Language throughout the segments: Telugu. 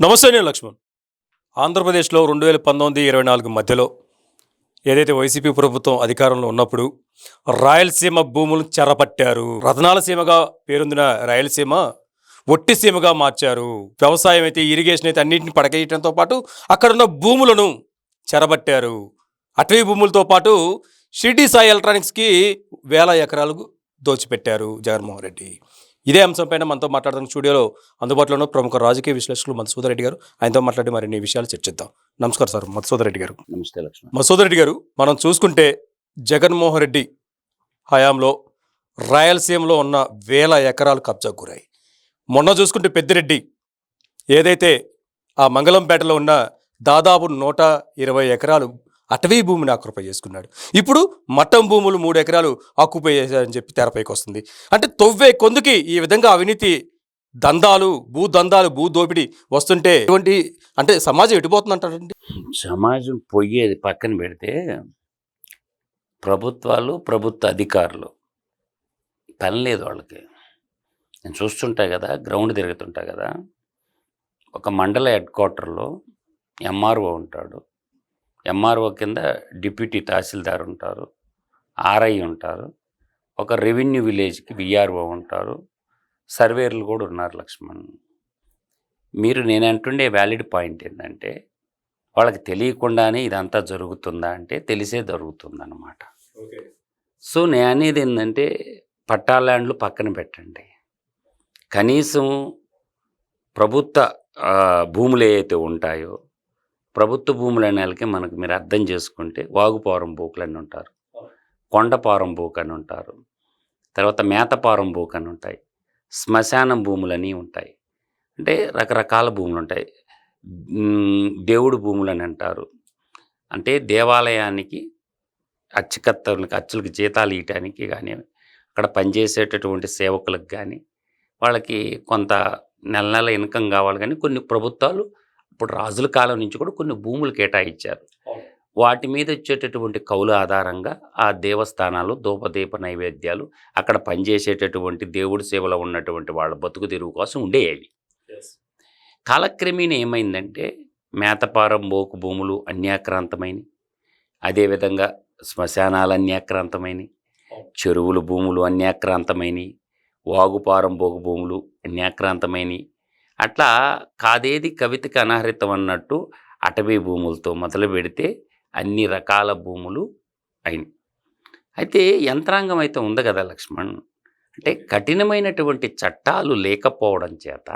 నమస్తే నేను లక్ష్మణ్. ఆంధ్రప్రదేశ్లో రెండు వేల పంతొమ్మిది ఇరవై నాలుగు మధ్యలో ఏదైతే వైసీపీ ప్రభుత్వం అధికారంలో ఉన్నప్పుడు రాయలసీమ భూములను చెరపట్టారు. రతనాల సీమగా పేరొందిన రాయలసీమ ఒట్టి సీమగా మార్చారు. వ్యవసాయం అయితే ఇరిగేషన్ అయితే అన్నింటిని పడకేయటంతో పాటు అక్కడున్న భూములను చెరబట్టారు అటవీ భూములతో పాటు షిర్డీ సాయి ఎలక్ట్రానిక్స్కి వేల ఎకరాలకు దోచిపెట్టారు జగన్మోహన్ రెడ్డి. ఇదే అంశంపైన మనతో మాట్లాడుతున్న స్టూడియోలో అందుబాటులో ఉన్న ప్రముఖ రాజకీయ విశ్లేషకులు మధుసూదర్ రెడ్డి గారు. ఆయనతో మాట్లాడి మరిన్ని విషయాలు చర్చిద్దాం. నమస్కారం సార్ మధుసూదర్ రెడ్డి గారు. నమస్తే లక్ష్మణ్. మధుసూదర్ రెడ్డి గారు మనం చూసుకుంటే జగన్మోహన్ రెడ్డి హయాంలో రాయలసీమలో ఉన్న వేల ఎకరాలు కబ్జాకు గురాయి మొన్న చూసుకుంటే పెద్దిరెడ్డి ఏదైతే ఆ మంగళంపేటలో ఉన్న దాదాపు నూట ఇరవై ఎకరాలు అటవీ భూమిని ఆక్యుపై చేసుకున్నాడు. ఇప్పుడు మట్టం భూములు మూడు ఎకరాలు ఆక్యుపై చేశారని చెప్పి తెరపైకి వస్తుంది. అంటే తొవ్వే కొందుకి ఈ విధంగా అవినీతి దందాలు భూ దందాలు భూ దోపిడీ వస్తుంటే ఇటువంటి అంటే సమాజం ఎటుపోతుందంటారండి సమాజం పొయ్యేది పక్కన పెడితే ప్రభుత్వాలు ప్రభుత్వ అధికారులు పని లేదు వాళ్ళకి. నేను చూస్తుంటా కదా గ్రౌండ్ తిరుగుతుంటా కదా ఒక మండల హెడ్ క్వార్టర్లో ఎంఆర్ఓ ఉంటాడు. ఎంఆర్ఓ కింద డిప్యూటీ తహసీల్దార్ ఉంటారు ఆర్ఐ ఉంటారు ఒక రెవెన్యూ విలేజ్కి విఆర్ఓ ఉంటారు సర్వేర్లు కూడా ఉన్నారు లక్ష్మణ్. మీరు నేను అంటుండే వ్యాలిడ్ పాయింట్ ఏంటంటే వాళ్ళకి తెలియకుండానే ఇదంతా జరుగుతుందా అంటే తెలిసే జరుగుతుందన్నమాట. సో నేను అనేది ఏంటంటే పట్టా ల్యాండ్లు పక్కన పెట్టండి. కనీసం ప్రభుత్వ భూములు ఏవైతే ఉంటాయో ప్రభుత్వ భూములు అనే వాళ్ళకి మనకు మీరు అర్థం చేసుకుంటే వాగుపారం బోకులు అని ఉంటారు. కొండపారం బూక్ అని ఉంటారు. తర్వాత మేతపారం బూక్ అని ఉంటాయి. శ్మశానం భూములని ఉంటాయి. అంటే రకరకాల భూములు ఉంటాయి. దేవుడు భూములు అని అంటారు. అంటే దేవాలయానికి అచ్చకత్తలకి అచ్చులకు జీతాలు ఇవ్వటానికి కానీ అక్కడ పనిచేసేటటువంటి సేవకులకు కానీ వాళ్ళకి కొంత నెల నెల ఇన్కమ్ కావాలి కానీ కొన్ని ప్రభుత్వాలు ఇప్పుడు రాజుల కాలం నుంచి కూడా కొన్ని భూములు కేటాయించారు. వాటి మీద వచ్చేటటువంటి కౌలు ఆధారంగా ఆ దేవస్థానాలు దూపదీప నైవేద్యాలు అక్కడ పనిచేసేటటువంటి దేవుడి సేవలో ఉన్నటువంటి వాళ్ళ బతుకు తెరువు కోసం ఉండేవి. కాలక్రమేణా ఏమైందంటే మేతపారం బోకు భూములు అన్యాక్రాంతమైనవి అదేవిధంగా శ్మశానాలు అన్యాక్రాంతమైనవి చెరువులు భూములు అన్యాక్రాంతమైనవి వాగుపారం బోకు భూములు అన్యాక్రాంతమైనవి అట్లా కాదేది కవితకి అనహరితం అన్నట్టు అటవీ భూములతో మొదలు పెడితే అన్ని రకాల భూములు అయినాయి. అయితే యంత్రాంగం అయితే ఉంది కదా లక్ష్మణ్. అంటే కఠినమైనటువంటి చట్టాలు లేకపోవడం చేత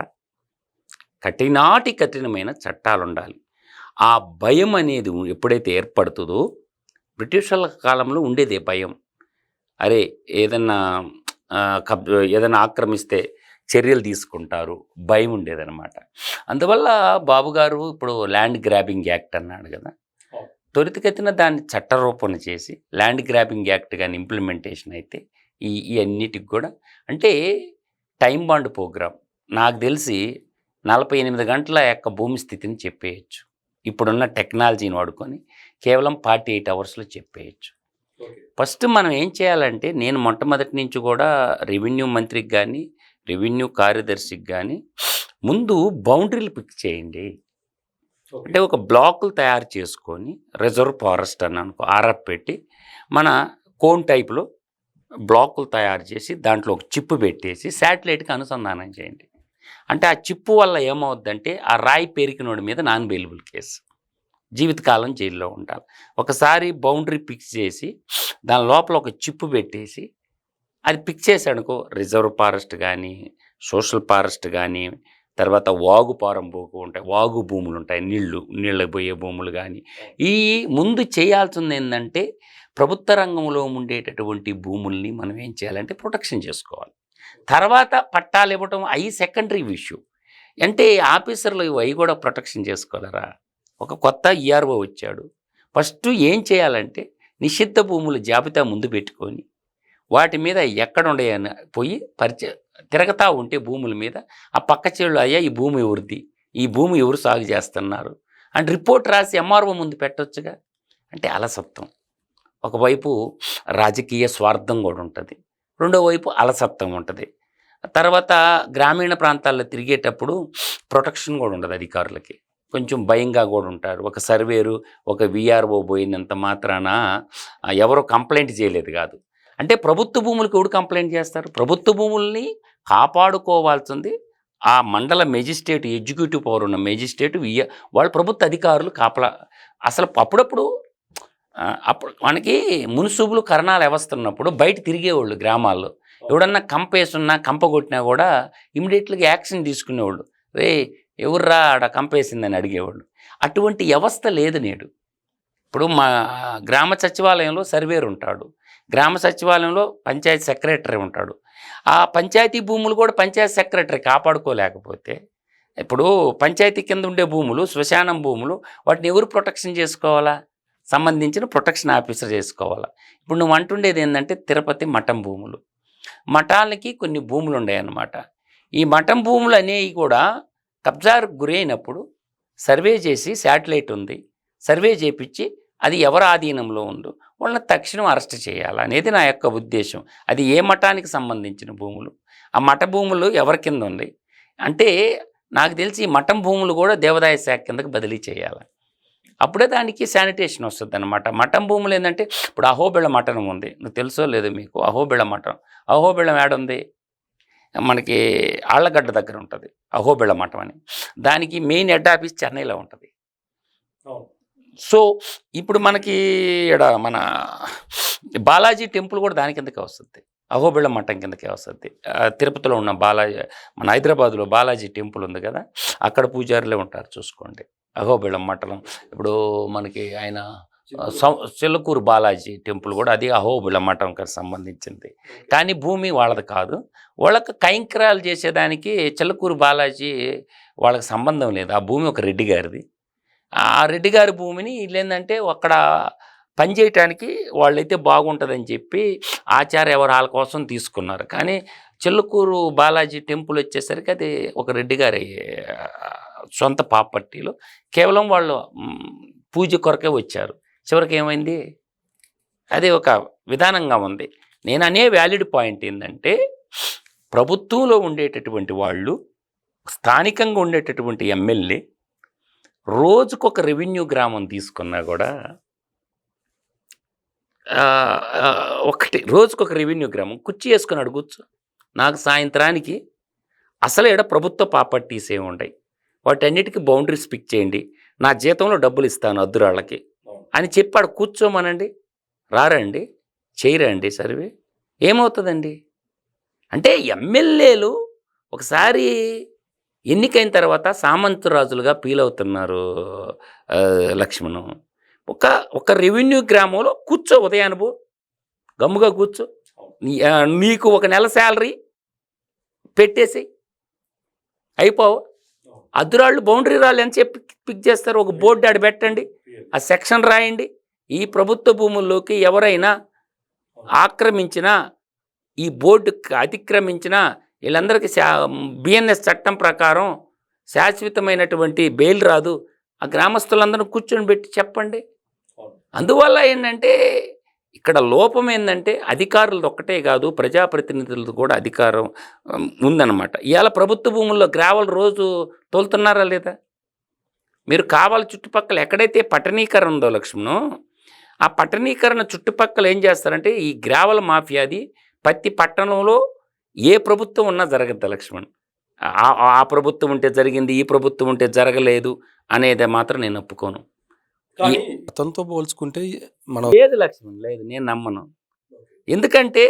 కఠినాటి కఠినమైన చట్టాలు ఉండాలి. ఆ భయం అనేది ఎప్పుడైతే ఏర్పడుతుందో బ్రిటిషర్ల కాలంలో ఉండేదే భయం. అరే ఏదన్నా కబ్ ఏదైనా ఆక్రమిస్తే చర్యలు తీసుకుంటారు. భయం ఉండేదన్నమాట. అందువల్ల బాబు గారు ఇప్పుడు ల్యాండ్ గ్రాబింగ్ యాక్ట్ అన్నాడు కదా. త్వరితగతిన దాన్ని చట్టరూపణ చేసి ల్యాండ్ గ్రాబింగ్ యాక్ట్ కానీ ఇంప్లిమెంటేషన్ అయితే ఈ ఈ అన్నిటికి కూడా అంటే టైం బాండ్ ప్రోగ్రామ్ నాకు తెలిసి నలభై ఎనిమిది గంటల యొక్క భూమి స్థితిని చెప్పేయచ్చు. ఇప్పుడున్న టెక్నాలజీని వాడుకొని కేవలం ఫార్టీ ఎయిట్ అవర్స్లో చెప్పేయచ్చు. ఫస్ట్ మనం ఏం చేయాలంటే నేను మొట్టమొదటి నుంచి కూడా రెవెన్యూ మంత్రికి కానీ రెవెన్యూ కార్యదర్శికి కానీ ముందు బౌండరీలు ఫిక్స్ చేయండి. అంటే ఒక బ్లాకులు తయారు చేసుకొని రిజర్వ్ ఫారెస్ట్ అని అనుకో ఆర్ఎఫ్ పెట్టి మన కోన్ టైప్లో బ్లాకులు తయారు చేసి దాంట్లో ఒక చిప్పు పెట్టేసి శాటిలైట్కి అనుసంధానం చేయండి. అంటే ఆ చిప్పు వల్ల ఏమవుద్దంటే ఆ రాయి పెరికినోడి మీద నాన్ బెయిలబుల్ కేసు. జీవితకాలం జైల్లో ఉండాలి. ఒకసారి బౌండరీ ఫిక్స్ చేసి దాని లోపల ఒక చిప్పు పెట్టేసి అది ఫిక్స్ చేశాడుకో రిజర్వ్ ఫారెస్ట్ కానీ సోషల్ ఫారెస్ట్ కానీ తర్వాత వాగు పారం పోకు ఉంటాయి వాగు భూములు ఉంటాయి నీళ్ళు నీళ్ళకి పోయే భూములు కానీ ఈ ముందు చేయాల్సింది ఏంటంటే ప్రభుత్వ రంగంలో ఉండేటటువంటి భూముల్ని మనం ఏం చేయాలంటే ప్రొటెక్షన్ చేసుకోవాలి. తర్వాత పట్టాలు ఇవ్వటం అవి సెకండరీ ఇష్యూ. అంటే ఆఫీసర్లు ఇవి అవి కూడా ప్రొటెక్షన్ చేసుకోలేరా? ఒక కొత్త ఈఆర్ఓ వచ్చాడు. ఫస్ట్ ఏం చేయాలంటే నిషిద్ధ భూముల జాబితా ముందు పెట్టుకొని వాటి మీద ఎక్కడుండయని పోయి పరిచ తిరగతా ఉంటే భూముల మీద ఆ పక్క చెళ్ళు అయ్యా ఈ భూమి ఎవరిది? ఈ భూమి ఎవరు సాగు చేస్తున్నారు? అంటే రిపోర్ట్ రాసి ఎంఆర్ఓ ముందు పెట్టొచ్చుగా. అంటే అలసత్వం. ఒకవైపు రాజకీయ స్వార్థం కూడా ఉంటుంది. రెండో వైపు అలసత్వం ఉంటుంది. తర్వాత గ్రామీణ ప్రాంతాల్లో తిరిగేటప్పుడు ప్రొటెక్షన్ కూడా ఉండదు అధికారులకి. కొంచెం భయంగా కూడా ఉంటారు. ఒక సర్వేరు ఒక విఆర్ఓ పోయినంత మాత్రాన ఎవరో కంప్లైంట్ చేయలేదు కాదు. అంటే ప్రభుత్వ భూములకు ఎవడు కంప్లైంట్ చేస్తారు? ప్రభుత్వ భూముల్ని కాపాడుకోవాల్సింది ఆ మండల మెజిస్ట్రేట్ ఎగ్జిక్యూటివ్ పవర్ ఉన్న మెజిస్ట్రేట్ వియ వాళ్ళు ప్రభుత్వ అధికారులు కాపలా. అసలు అప్పుడప్పుడు అప్పుడు మనకి మున్సిపులు కరణాలు వ్యవస్థ ఉన్నప్పుడు బయట తిరిగేవాళ్ళు గ్రామాల్లో. ఎవడన్నా కంప వేసున్నా కంప కొట్టినా కూడా ఇమీడియట్గా యాక్షన్ తీసుకునేవాళ్ళు. రే ఎవర్రా ఆడ కంప వేసిందని అడిగేవాళ్ళు. అటువంటి వ్యవస్థ లేదు నేడు. ఇప్పుడు మా గ్రామ సచివాలయంలో సర్వేరు ఉంటాడు. గ్రామ సచివాలయంలో పంచాయతీ సెక్రటరీ ఉంటాడు. ఆ పంచాయతీ భూములు కూడా పంచాయతీ సెక్రటరీ కాపాడుకోలేకపోతే ఇప్పుడు పంచాయతీ కింద ఉండే భూములు శ్మశానం భూములు వాటిని ఎవరు ప్రొటెక్షన్ చేసుకోవాలా? సంబంధించిన ప్రొటెక్షన్ ఆఫీసర్ చేసుకోవాలా? ఇప్పుడు నువ్వు అంటుండేది ఏంటంటే తిరుపతి మఠం భూములు. మఠాలకి కొన్ని భూములు ఉన్నాయన్నమాట. ఈ మఠం భూములు అనేవి కూడా కబ్జాకు గురైనప్పుడు సర్వే చేసి శాటిలైట్ ఉంది. సర్వే చేపించి అది ఎవరి ఆధీనంలో ఉందో వాళ్ళని తక్షణం అరెస్ట్ చేయాలి అనేది నా యొక్క ఉద్దేశం. అది ఏ మఠానికి సంబంధించిన భూములు? ఆ మఠ భూములు ఎవరి కింద ఉంది? అంటే నాకు తెలిసి ఈ మఠం భూములు కూడా దేవాదాయ శాఖ కిందకి బదిలీ చేయాలి? అప్పుడే దానికి శానిటేషన్ వస్తుంది అనమాట మఠం భూములు ఏంటంటే ఇప్పుడు అహోబిళ మఠం ఉంది. నువ్వు తెలుసో లేదో మీకు? అహోబిళ మఠం. అహోబిళం ఏడుంది? మనకి ఆళ్ళగడ్డ దగ్గర ఉంటుంది. అహోబిళ మఠం అని. దానికి మెయిన్ హెడ్ ఆఫీస్ చెన్నైలో ఉంటుంది. సో ఇప్పుడు మనకి ఈడ మన బాలాజీ టెంపుల్ కూడా దాని కిందకే వస్తుంది. అహోబిళ మఠం కిందకే వస్తుంది. తిరుపతిలో ఉన్న బాలాజీ మన హైదరాబాద్లో బాలాజీ టెంపుల్ ఉంది కదా అక్కడ పూజారులే ఉంటారు చూసుకోండి. అహోబిళం మఠం ఇప్పుడు మనకి ఆయన చిల్లకూరు బాలాజీ టెంపుల్ కూడా అది అహోబిళ మఠంకి సంబంధించింది. కానీ భూమి వాళ్ళది కాదు. వాళ్ళకి కైంకర్యాలు చేసేదానికి చిల్లకూరు బాలాజీ వాళ్ళకి సంబంధం లేదు. ఆ భూమి ఒక రెడ్డి గారిది. ఆ రెడ్డి గారి భూమిని వీళ్ళు ఏంటంటే అక్కడ పనిచేయటానికి వాళ్ళైతే బాగుంటుందని చెప్పి ఆచార వ్యవహారాల కోసం తీసుకున్నారు. కానీ చిల్లకూరు బాలాజీ టెంపుల్ వచ్చేసరికి అది ఒక రెడ్డి గారి సొంత పాపర్టీలో కేవలం వాళ్ళు పూజ కొరకే వచ్చారు. చివరికి ఏమైంది? అది ఒక విధానంగా ఉంది. నేను అనే వ్యాలిడ్ పాయింట్ ఏంటంటే ప్రభుత్వంలో ఉండేటటువంటి వాళ్ళు స్థానికంగా ఉండేటటువంటి ఎమ్మెల్యే రోజుకొక రెవెన్యూ గ్రామం తీసుకున్నా కూడా ఒకటి రోజుకొక రెవెన్యూ గ్రామం. కుర్చీ వేసుకుని అడుగుచ్చు. నాకు సాయంత్రానికి అసలు ఈడ ప్రభుత్వ ప్రాపర్టీస్ ఏమి ఉంటాయి వాటన్నిటికీ బౌండరీస్ పిక్ చేయండి. నా జీతంలో డబ్బులు ఇస్తాను అద్దురాళ్ళకి అని చెప్పాడు కూర్చోమనండి. రారండి. చేయరండి సర్వే. ఏమవుతుందండి? అంటే ఎమ్మెల్యేలు ఒకసారి ఎన్నికైన తర్వాత సామంతరాజులుగా ఫీల్ అవుతున్నారు లక్ష్మణ్. లక్ష్మణం ఒక ఒక రెవెన్యూ గ్రామంలో కూర్చో ఉదయాన్ని గమ్ముగా కూర్చో. నీకు ఒక నెల శాలరీ పెట్టేసి అయిపోవు. అదురాళ్ళు బౌండరీ రాళ్ళు అని చెప్పి పిక్ చేస్తారు? ఒక బోర్డు ఆడ పెట్టండి. ఆ సెక్షన్ రాయండి. ఈ ప్రభుత్వ భూముల్లోకి ఎవరైనా ఆక్రమించినా ఈ బోర్డు అతిక్రమించినా వీళ్ళందరికీ శా బిఎన్ఎస్ చట్టం ప్రకారం శాశ్వతమైనటువంటి బెయిల్ రాదు. ఆ గ్రామస్తులందరూ కూర్చొని పెట్టి చెప్పండి. అందువల్ల ఏంటంటే ఇక్కడ లోపం ఏంటంటే అధికారులది ఒక్కటే కాదు ప్రజాప్రతినిధులది కూడా అధికారం ఉందన్నమాట. ఇవాళ ప్రభుత్వ భూముల్లో గ్రావల్ రోజు తోలుతున్నారా లేదా? మీరు కావాలి చుట్టుపక్కల ఎక్కడైతే పట్టణీకరణ ఉందో లక్ష్మణు ఆ పట్టణీకరణ చుట్టుపక్కల ఏం చేస్తారంటే ఈ గ్రావల మాఫియాది ప్రతి పట్టణంలో ఏ ప్రభుత్వం ఉన్నా జరగద్దు లక్ష్మణ్? ఆ- ఆ ప్రభుత్వం ఉంటే జరిగింది ఈ ప్రభుత్వం ఉంటే జరగలేదు అనేది మాత్రం నేను ఒప్పుకోను. కానీ గతంతో పోల్చుకుంటే మనం లేదు లక్ష్మణ్ లేదు నేను నమ్మను. ఎందుకంటే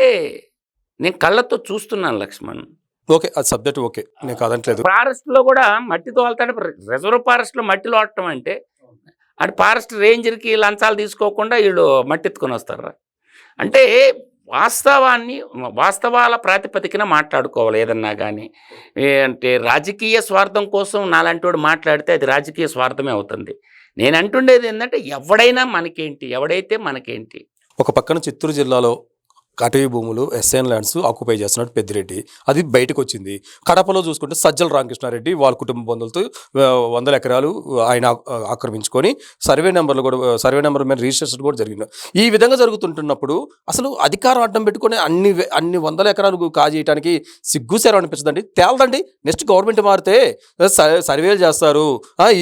నేను కళ్ళతో చూస్తున్నాను లక్ష్మణ్. ఓకే అది సబ్జెక్ట్ ఓకే నేను కాదంటలేదు. ఫారెస్ట్లో కూడా మట్టి తోలుతాడు రిజర్వ్ ఫారెస్ట్లో మట్టి తోలటం అంటే అటు ఫారెస్ట్ రేంజర్కి లంచాలు తీసుకోకుండా వీళ్ళు మట్టి ఎత్తుకొని వస్తారు? అంటే వాస్తవాన్ని వాస్తవాల ప్రాతిపదికన మాట్లాడుకోవాలి ఏదన్నా కానీ అంటే రాజకీయ స్వార్థం కోసం నాలాంటి వాడు మాట్లాడితే అది రాజకీయ స్వార్థమే అవుతుంది. నేను అంటుండేది ఏంటంటే ఎవడైనా మనకేంటి ఎవడైతే మనకేంటి. ఒక పక్కన చిత్తూరు జిల్లాలో అటవీ భూములు ఎస్ఎన్ ల్యాండ్స్ ఆక్యుపై చేస్తున్నట్టు పెద్దిరెడ్డి. అది బయటకు వచ్చింది కడపలో చూసుకుంటే సజ్జల రామకృష్ణారెడ్డి వాళ్ళ కుటుంబ బంధువులతో వందల ఎకరాలు ఆయన ఆక్రమించుకొని సర్వే నెంబర్లు కూడా సర్వే నెంబర్ మీద రిజిస్ట్రేషన్ కూడా జరిగింది. ఈ విధంగా జరుగుతుంటున్నప్పుడు అసలు అధికారం అడ్డం పెట్టుకొని అన్ని అన్ని వందల ఎకరాలు కాజేయడానికి సిగ్గుసేరం అనిపించదండి తేలదండి. నెక్స్ట్ గవర్నమెంట్ మారితే సర్వేలు చేస్తారు.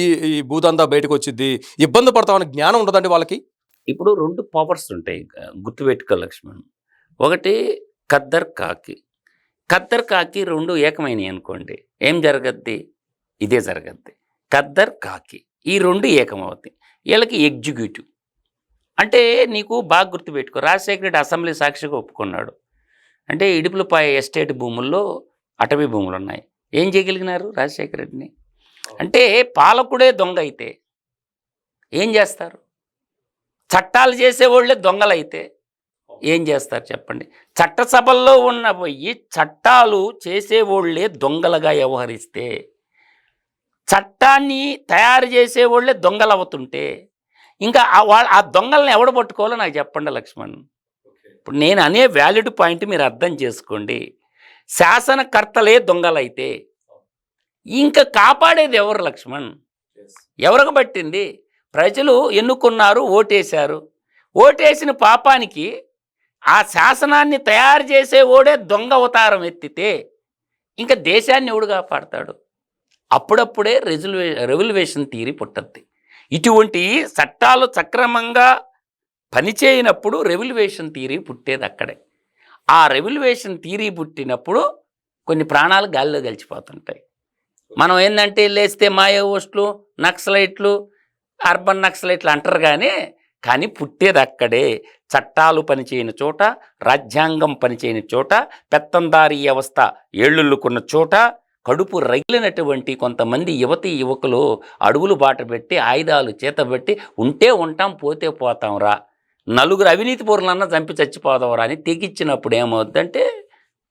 ఈ ఈ భూదందా బయటకు వచ్చింది ఇబ్బంది పడతామని జ్ఞానం ఉండదండి వాళ్ళకి? ఇప్పుడు రెండు పవర్స్ ఉంటాయి గుర్తుపెట్టుకో లక్ష్మణ్. ఒకటి ఖద్దర్ కాకి. ఖద్దర్ కాకి రెండు ఏకమైనవి అనుకోండి. ఏం జరగద్ది? ఇదే జరగద్ది. ఖద్దర్ కాకి. ఈ రెండు ఏకమవుతాయి. వీళ్ళకి ఎగ్జిక్యూటివ్. అంటే నీకు బాగా గుర్తుపెట్టుకో. రాజశేఖర రెడ్డి అసెంబ్లీ సాక్షిగా ఒప్పుకున్నాడు. అంటే ఇడుపులపాయ ఎస్టేట్ భూముల్లో అటవీ భూములు ఉన్నాయి. ఏం చేయగలిగినారు రాజశేఖర రెడ్డిని? అంటే పాలకుడే దొంగ అయితే ఏం చేస్తారు? చట్టాలు చేసేవాళ్ళే దొంగలైతే ఏం చేస్తారు చెప్పండి? చట్టసభల్లో ఉన్న పోయి చట్టాలు చేసేవాళ్ళే దొంగలుగా వ్యవహరిస్తే చట్టాన్ని తయారు చేసేవాళ్ళే దొంగలు అవుతుంటే ఇంకా ఆ వాళ్ళ ఆ దొంగలను ఎవడు పట్టుకోవాలో నాకు చెప్పండి లక్ష్మణ్. ఇప్పుడు నేను అనే వ్యాలిడ్ పాయింట్ మీరు అర్థం చేసుకోండి. శాసనకర్తలే దొంగలైతే ఇంకా కాపాడేది ఎవరు లక్ష్మణ్? ఎవరికి పట్టింది? ప్రజలు ఎన్నుకున్నారు ఓటేశారు. ఓటేసిన పాపానికి ఆ శాసనాన్ని తయారు చేసే ఓడే దొంగ అవతారం ఎత్తితే ఇంకా దేశాన్ని ఎవడు కాపాడతాడు? అప్పుడప్పుడే రెజుల్వే రెవల్యూషన్ థీరీ పుట్టద్ది. ఇటువంటి చట్టాలు సక్రమంగా పనిచేయనప్పుడు రెవల్యూషన్ థీరీ పుట్టేది అక్కడే. ఆ రెవల్యూషన్ థీరీ పుట్టినప్పుడు కొన్ని ప్రాణాలు గాల్లో గలిచిపోతుంటాయి. మనం ఏంటంటే లేస్తే మాయోవోస్టులు నక్సలైట్లు అర్బన్ నక్సలైట్లు అంటారు కానీ కానీ పుట్టేది అక్కడే. చట్టాలు పనిచేయని చోట రాజ్యాంగం పనిచేయని చోట పెత్తందారీ వ్యవస్థ ఏళ్ళుల్లుకున్న చోట కడుపు రగిలినటువంటి కొంతమంది యువతి యువకులు అడుగులు బాట పెట్టి ఆయుధాలు చేతబెట్టి ఉంటే ఉంటాం పోతే పోతాంరా నలుగురు అవినీతి పూర్లన్నా చంపి చచ్చిపోదాం రా అని తెగిచ్చినప్పుడు ఏమవుద్దంటే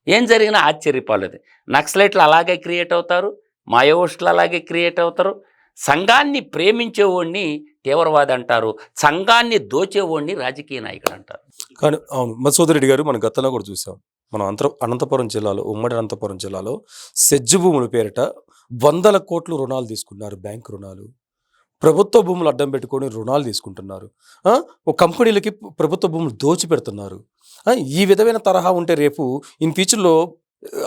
ఏం జరిగినా ఆశ్చర్యపాలేదు. నక్సలైట్లు అలాగే క్రియేట్ అవుతారు మాయోయిస్టులు అలాగే క్రియేట్ అవుతారు. సంఘాన్ని ప్రేమించేవాడిని తీవ్రవాది అంటారు సంఘాన్ని దోచేవాడిని రాజకీయ నాయకుడు అంటారు. కానీ అవును. మధుసూదర్ గారు మన గతంలో కూడా చూసాం. మనం అంత అనంతపురం జిల్లాలో ఉమ్మడి అనంతపురం జిల్లాలో సెజ్జు భూముల పేరిట వందల కోట్లు రుణాలు తీసుకున్నారు బ్యాంక్ రుణాలు. ప్రభుత్వ భూములు అడ్డం పెట్టుకొని రుణాలు తీసుకుంటున్నారు. ఒక కంపెనీలకి ప్రభుత్వ భూములు దోచి పెడుతున్నారు ఈ విధమైన తరహా ఉంటే రేపు ఇన్ ఫ్యూచర్లో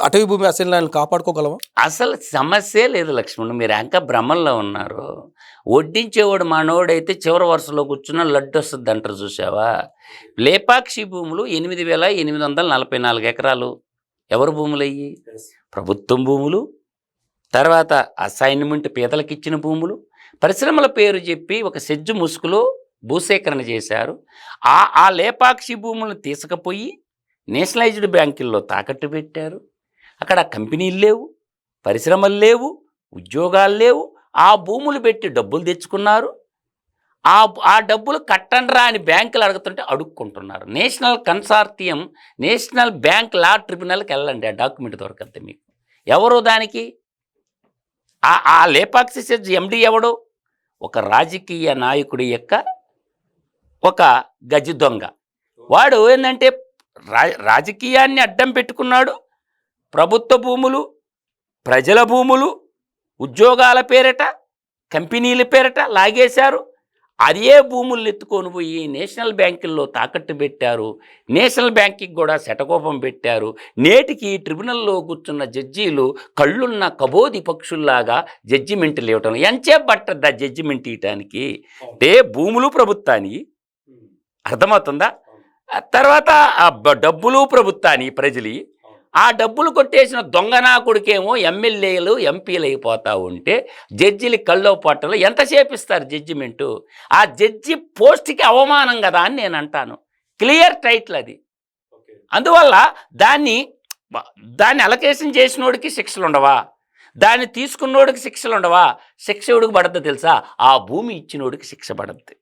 అటవీ భూమి అసలు కాపాడుకోగలమా? అసలు సమస్యే లేదు లక్ష్మణ్. మీరు ఇంకా భ్రమంలో ఉన్నారు. వడ్డించేవాడు మనోడైతే చివరి వరుసలో కూర్చున్న లడ్డు వస్తుంది అంటారు చూసావా లేపాక్షి భూములు ఎనిమిది వేల ఎనిమిది వందల నలభై నాలుగు ఎకరాలు. ఎవరు భూములు అయ్యి? ప్రభుత్వం భూములు. తర్వాత అసైన్మెంట్ పేదలకు ఇచ్చిన భూములు. పరిశ్రమల పేరు చెప్పి ఒక సెజ్జు ముసుగులో భూసేకరణ చేశారు. ఆ ఆ లేపాక్షి భూములను తీసుకుపోయి నేషనలైజ్డ్ బ్యాంకుల్లో తాకట్టు పెట్టారు. అక్కడ కంపెనీలు లేవు పరిశ్రమలు లేవు ఉద్యోగాలు లేవు. ఆ భూములు పెట్టి డబ్బులు తెచ్చుకున్నారు. ఆ ఆ డబ్బులు కట్టండ్రా అని బ్యాంకులు అడుగుతుంటే అడుక్కుంటున్నారు. National consortium national bank law ట్రిబ్యునల్కి వెళ్ళండి ఆ డాక్యుమెంట్ దొరకద్ది మీకు. ఎవరు దానికి? ఆ ఆ లేపాక్సి ఎండి ఎవడు? ఒక రాజకీయ నాయకుడి యొక్క ఒక గజి దొంగ. వాడు ఏంటంటే రాజకీయాన్ని అడ్డం పెట్టుకున్నాడు. ప్రభుత్వ భూములు ప్రజల భూములు ఉద్యోగాల పేరట కంపెనీల పేరట లాగేశారు. అదే భూములు ఎత్తుకొని పోయి నేషనల్ బ్యాంకుల్లో తాకట్టు పెట్టారు. నేషనల్ బ్యాంక్కి కూడా శటకోపం పెట్టారు. నేటికి ట్రిబ్యునల్లో కూర్చున్న జడ్జీలు కళ్ళున్న కబోది పక్షుల్లాగా జడ్జిమెంట్లు ఇవ్వటం. ఎంచేపు పట్టద్దా జడ్జిమెంట్ ఇవ్వటానికి అంటే భూములు ప్రభుత్వానికి? అర్థమవుతుందా? తర్వాత ఆ డబ్బులు ప్రభుత్వాన్ని ప్రజలు ఆ డబ్బులు కొట్టేసిన దొంగనా కొడుకేమో ఎమ్మెల్యేలు ఎంపీలు అయిపోతా ఉంటే జడ్జిలు కల్లో పట్టలు ఎంతసేపు ఇస్తారు జడ్జిమెంటు? ఆ జడ్జి పోస్ట్కి అవమానం కదా అని నేను అంటాను. క్లియర్ టైటిల్ అది. అందువల్ల దాన్ని దాన్ని అలకేషన్ చేసినోడికి శిక్షలు ఉండవా? దాన్ని తీసుకున్నోడికి శిక్షలు ఉండవా? శిక్ష ఎవడికి పడద్దు తెలుసా? ఆ భూమి ఇచ్చినోడికి శిక్ష పడద్ది?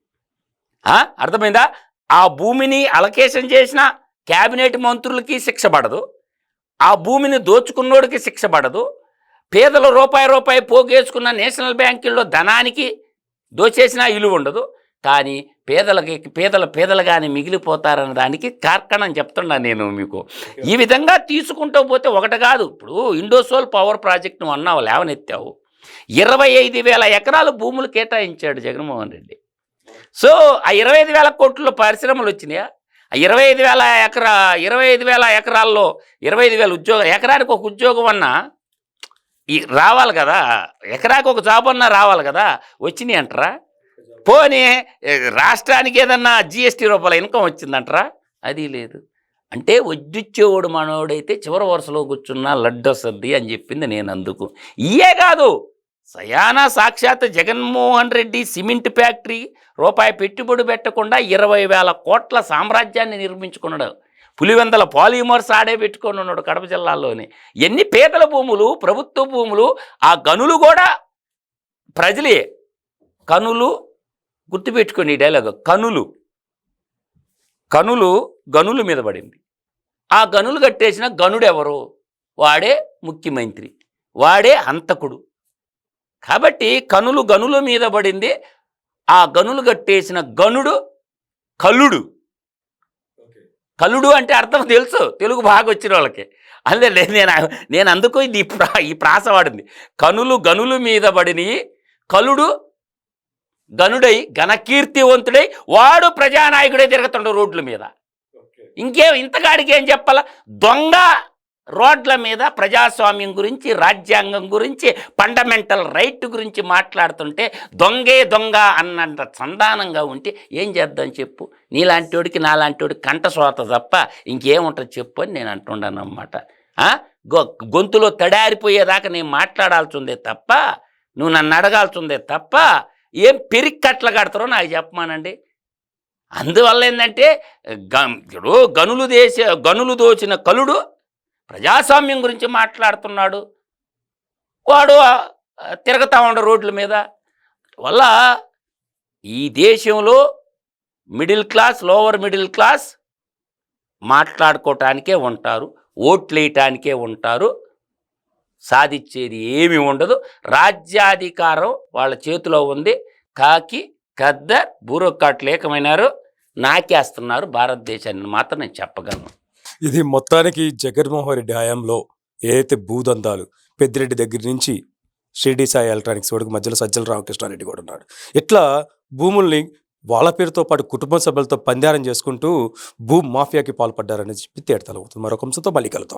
అర్థమైందా? ఆ భూమిని అలకేషన్ చేసిన క్యాబినెట్ మంత్రులకి శిక్ష పడదు. ఆ భూమిని దోచుకున్నోడికి శిక్ష పడదు. పేదలు రూపాయి రూపాయి పోగేసుకున్న నేషనల్ బ్యాంకుల్లో ధనానికి దోచేసిన ఇలువ ఉండదు. కానీ పేదలకి పేదల పేదలుగానే మిగిలిపోతారన్న దానికి కార్కణం చెప్తున్నా నేను మీకు. ఈ విధంగా తీసుకుంటూ పోతే ఒకటి కాదు. ఇప్పుడు ఇండోసోల్ పవర్ ప్రాజెక్ట్ నువ్వు అన్నావు లేవనెత్తావు. ఇరవై ఐదు వేల ఎకరాలు భూములు కేటాయించాడు జగన్మోహన్ రెడ్డి. సో ఆ ఇరవై ఐదు వేల కోట్లలో పరిశ్రమలు వచ్చినాయా? ఆ ఇరవై ఐదు వేల ఎకరా ఇరవై ఐదు వేల ఎకరాల్లో ఇరవై ఐదు వేల ఉద్యోగం ఎకరానికి ఒక ఉద్యోగం అన్నా ఈ రావాలి కదా? ఎకరాకి ఒక జాబ్ అన్నా రావాలి కదా? వచ్చినాయి అంటారా? పోనీ రాష్ట్రానికి ఏదన్నా జిఎస్టీ రూపాయల ఇన్కమ్ వచ్చిందంటారా? అది లేదు. అంటే వడ్డిచ్చేవాడు మనోడైతే చివరి వరుసలో కూర్చున్నా లడ్డు వస్తుంది అని చెప్పింది నేను అందుకు ఇయే కాదు. సయానా సాక్షాత్ జగన్మోహన్ రెడ్డి సిమెంట్ ఫ్యాక్టరీ రూపాయి పెట్టుబడి పెట్టకుండా ఇరవై వేల కోట్ల సామ్రాజ్యాన్ని నిర్మించుకున్నాడు. పులివెందల పాలిమర్స్ ఆడే పెట్టుకొని ఉన్నాడు కడప జిల్లాలోని. ఎన్ని పేదల భూములు ప్రభుత్వ భూములు ఆ గనులు కూడా ప్రజలే. కనులు గుర్తుపెట్టుకోండి ఈ డైలాగ్ కనులు. కనులు గనుల మీద పడింది. ఆ గనులు కట్టేసిన గనుడెవరు? వాడే ముఖ్యమంత్రి. వాడే హంతకుడు. కాబట్టి కనులు గనుల మీద పడింది. ఆ గనులు కట్టేసిన గనుడు కల్లుడు కల్లుడు అంటే అర్థం తెలుసు తెలుగు బాగా వచ్చిన వాళ్ళకి. అదే నేను నేను అందుకు ఇది ప్రా ఈ ప్రాస వాడింది. కనులు గనుల మీద పడిని కలుడు గనుడై ఘనకీర్తివంతుడై వాడు ప్రజానాయకుడే తిరుగుతుండు రోడ్ల మీద. ఇంకేం ఇంతగాడికి ఏం చెప్పాలా? దొంగ రోడ్ల మీద ప్రజాస్వామ్యం గురించి రాజ్యాంగం గురించి ఫండమెంటల్ రైట్ గురించి మాట్లాడుతుంటే దొంగే దొంగ అన్నంత సంధానంగా ఉంటే ఏం చేద్దాం చెప్పు? నీలాంటి వాడికి నాలాంటి వాడికి కంట సోత తప్ప ఇంకేముంటుంది చెప్పు అని నేను అంటున్నాను అన్నమాట గొ గొంతులో తడారిపోయేదాకా నేను మాట్లాడాల్సి ఉందే తప్ప నువ్వు నన్ను అడగాల్సి ఉందే తప్ప ఏం పెరిక్కట్ల కడతారో నాకు చెప్పమానండి. అందువల్ల ఏంటంటే గ- ఇప్పుడు గనులు దేశ గనులు దోచిన కలుడు ప్రజాస్వామ్యం గురించి మాట్లాడుతున్నాడు. వాడు తిరగతా ఉండ రోడ్ల మీద. వల్ల ఈ దేశంలో middle class lower middle class మాట్లాడుకోవటానికే ఉంటారు ఓట్లు వేయటానికే ఉంటారు. సాధించేది ఏమీ ఉండదు. రాజ్యాధికారం వాళ్ళ చేతిలో ఉంది. కాకి ఖద్దర్ బ్యూరోక్రాట్లు ఏకమైనారు. నాకేస్తున్నారు భారతదేశాన్ని మాత్రం నేను చెప్పగలను. ఇది మొత్తానికి జగన్మోహన్ రెడ్డి హయాంలో ఏదైతే భూదందాలు పెద్దిరెడ్డి దగ్గర నుంచి షిరిడి సాయి ఎలక్ట్రానిక్స్ వాడికి మధ్యలో సజ్జల రామకృష్ణారెడ్డి కూడా ఉన్నాడు. ఇట్లా భూముల్ని వాళ్ళ పేరుతో పాటు కుటుంబ సభ్యులతో పందారం చేసుకుంటూ భూ మాఫియాకి పాల్పడ్డారని చెప్పి తేడతలవుతుంది మరొక అంశంతో మళ్ళీ కలుతాం